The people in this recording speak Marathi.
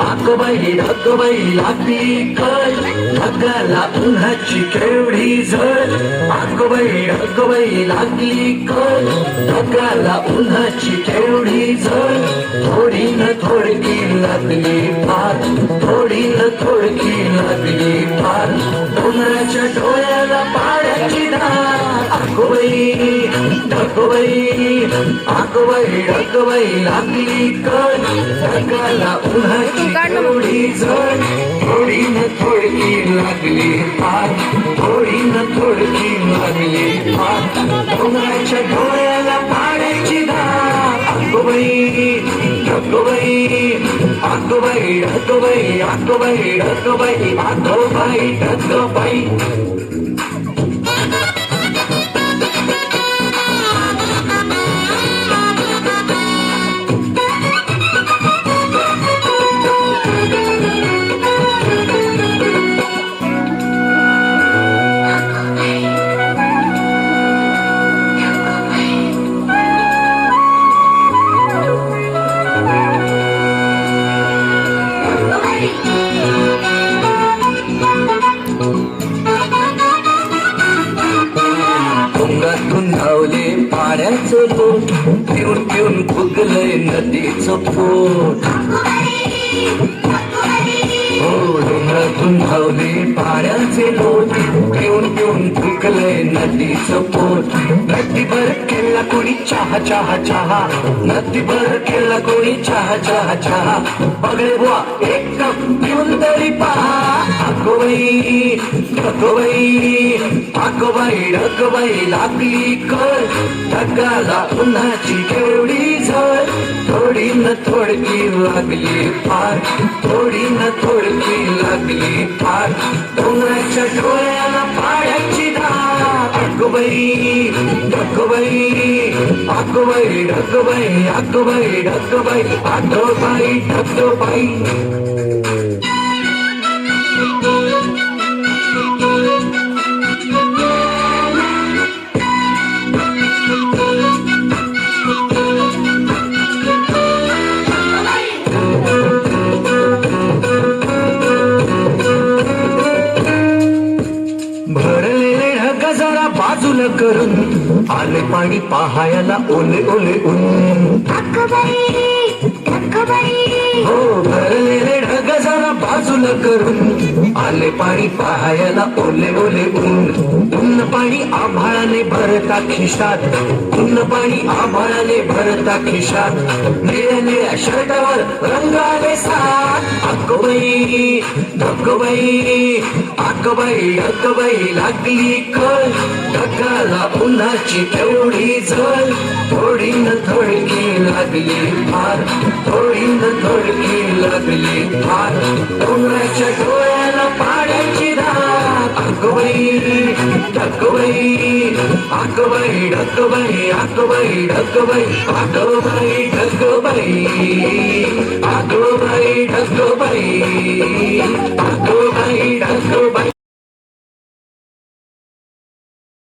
आगोबाई धागोबाई लागली कळ धागाला उन्हाची केवढी झळ आगोबाई धागोबाई लागली कळ धागाला उन्हाची केवढी झळ थोडी न थोडकी लागली फार. थोडी न थोडकी लागली फार. डोंगराच्या डोळ आगोबाई ढगबाई आगोबाई ढगबाई लागली कळ ढगाला उन्हाची झळ थोडी न थोडकी लागली फार. थोडी न थोडकी लागली फार. डोंगराच्या डोळ्याला पाण्याची धार आगोबाई ढगबाई आगोबाई ढगबाई आगोबाई ढगबाई आगोबाई ढगबाई घेऊन पिऊन फुगलंय नदीचं पोट. हो डोंगरातून धावले पाण्याचे लोट. पिऊन घेऊन फुगलंय नदीचं पोट. नदीभर केला कोणी चहा चहा चहा. नदीभर केला कोणी चहा चहा चहा. बघले बुवा एक कप घेऊन तरी पहा. अगोबाई ढगबाई ढगबाई लागली कर. ढगाला उन्हाची केवढी झळ. थोडी न थोडकी लागली फार. थोडी न थोडकी लागली फार. डोंगराच्या डोळ्याला पाण्याची धार. ढगबाई ढगबाई आकबाई ढगबाई आकबाई ढगबाई आगोबाई ढगबाई भरलेले ढग जरा बाजूला करून आले पाणी पाहायला ओले ओले ऊन. हो भरलेले ढग जरा बाजूला करून आले पाणी पाहायला ओले ओले ऊन. उन्न पाणी आभाळाने भरता खिशात. उन्न पाणी आभाळाने भरता खिशात. निळ्या निळ्या शर्टावर रंगाले सात. अगोबाई ढगबाई अगबाई ढगबाई लागली कळ ढकाला उन्हाची केवढी झळ. थोडी न थोडकी लागली फार थोडी न थोडकी लागली फार डोंगराच्या डोळ्याला पाण्याची धार. अगबाई ढगबाई अगबाई ढगबाई अगबाई ढगबाई अगबाई ढगबाई ढगबाई